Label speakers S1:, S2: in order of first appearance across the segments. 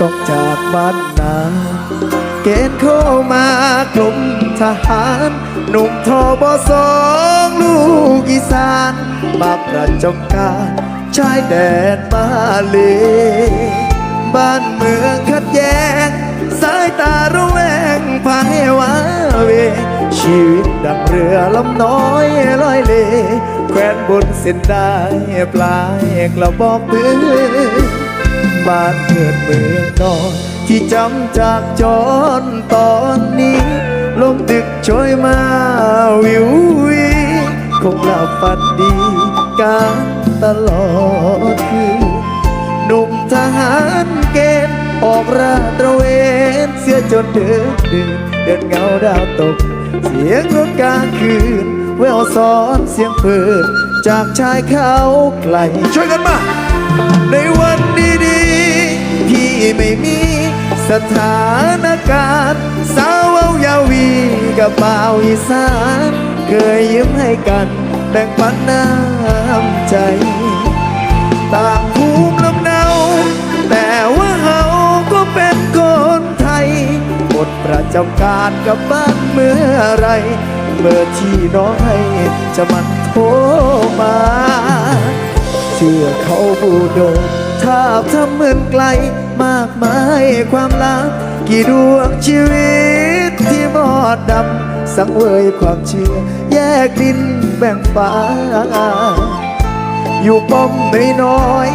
S1: ต้องจากบ้านนา เกณฑ์เข้ามากลมทหาร หนุ่มทอบอสองลูกอีสาน มาประจำการชายแดนมาเลบ้านเมืองขัดแย้ง สายตาระแวงพาให้วาเว ชีวิตดังเรือลำน้อยลอยเลแควนบนเส้นได้ปลายกระบอกปืน บ้านเกิดเมืองนอนที่จำจากจอนตอนนี้ ลมดึกช่วยมาวิววีคงหลับฝันดีการตลอดคืนหนุ่มทหารเกณฑ์ออกราดตระเวนเสียจนเดินดื่นเดินเงาดาวตก เสียงรถกลางคืนแววซ้อนเสียงปืนจากชายเขาไกลช่วยกันมา ในวันดีๆที่ ไม่มีสถานการณ์ สาวเยาวีกับบ่าวอีสาน เคยยิ้มให้กันแบ่งปันน้ำใจ ต่างภูมิลำเนา แต่ว่าเฮาก็เป็นคนไทยหมดประจำการกับบ้านเมื่อไรเมื่อที่น้องให้จะมันโทรมา เชื่อเขาบูโดงทาทำเหมือนไกล มากมายความลับกี่ดวงชีวิตที่มอดดำสังเวยความเชื่อ แยกดินแบ่งฟ้า อยู่ป้อมน้อย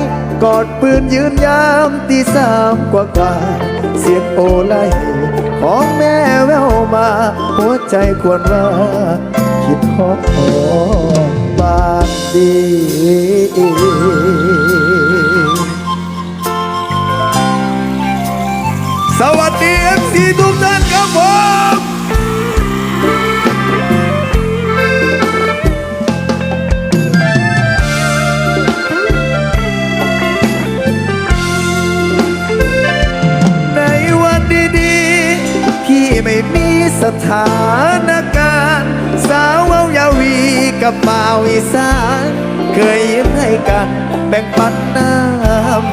S1: กอดปืนยืนยามตีสามกว่ากว่า เสียงโอไลของแม่แววมา หัวใจควรว่าคิดฮอดบ้านดี ซีทุกท่านครับผมในวันดีๆที่ไม่มีสถานการณ์ สาวเายาวีกับบ่าวอีสาน เคยยิ้มให้กันแบ่งปันน้ำ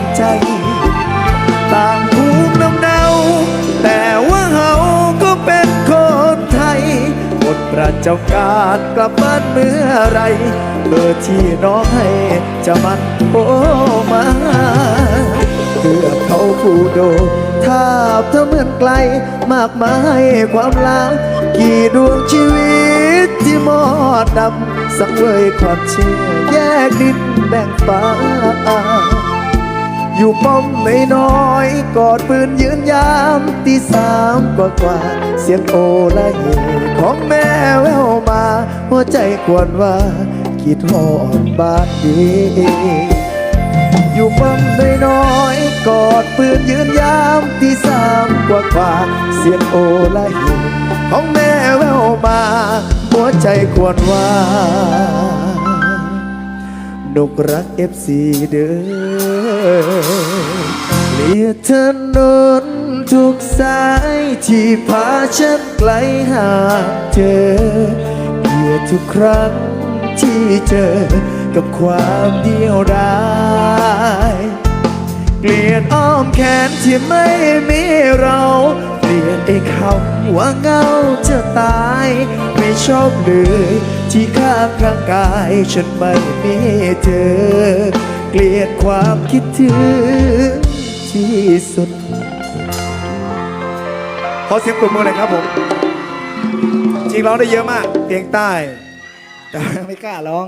S1: ระจำการกลับบ้านเมื่อไรเบอร์ที่น้องให้จะมันโทรมาเพื่อเขาผู้โดดทาบเธอเหมือนไกล มากมายความลังกี่ดวงชีวิตที่มอดดำสังเวยความเชื่อแยกดินแบ่งฟ้า อยู่ป้อมไม่น้อยกอดปืนยืนยามตีสามกว่ากว่า เสียงโอละเฮของแม่แววมา หัวใจควรว่า คิดฮอดบานดีอยู่ป้อมน้อยกอดปืนยืนยามตีสามกว่ากว่า เสียงโอละเฮของแม่แววมา หัวใจควรว่า นกรักเอฟซีเด้อเลียถนนทุกสายที่พาฉันไกลห่างเธอเกลียดทุกครั้งที่เจอกับความเดียวดายเกลียดอ้อมแขนที่ไม่มีเรา เกลียดไอ้คำว่าเงาจะตาย ชอบเลยที่ข้างร่างกายฉันไม่มีเธอ เกลียดความคิดถึงที่สุด ขอเสียงปรบมือหน่อยครับผม จริงร้องได้เยอะมาก เพียงใต้ แต่ไม่กล้าร้อง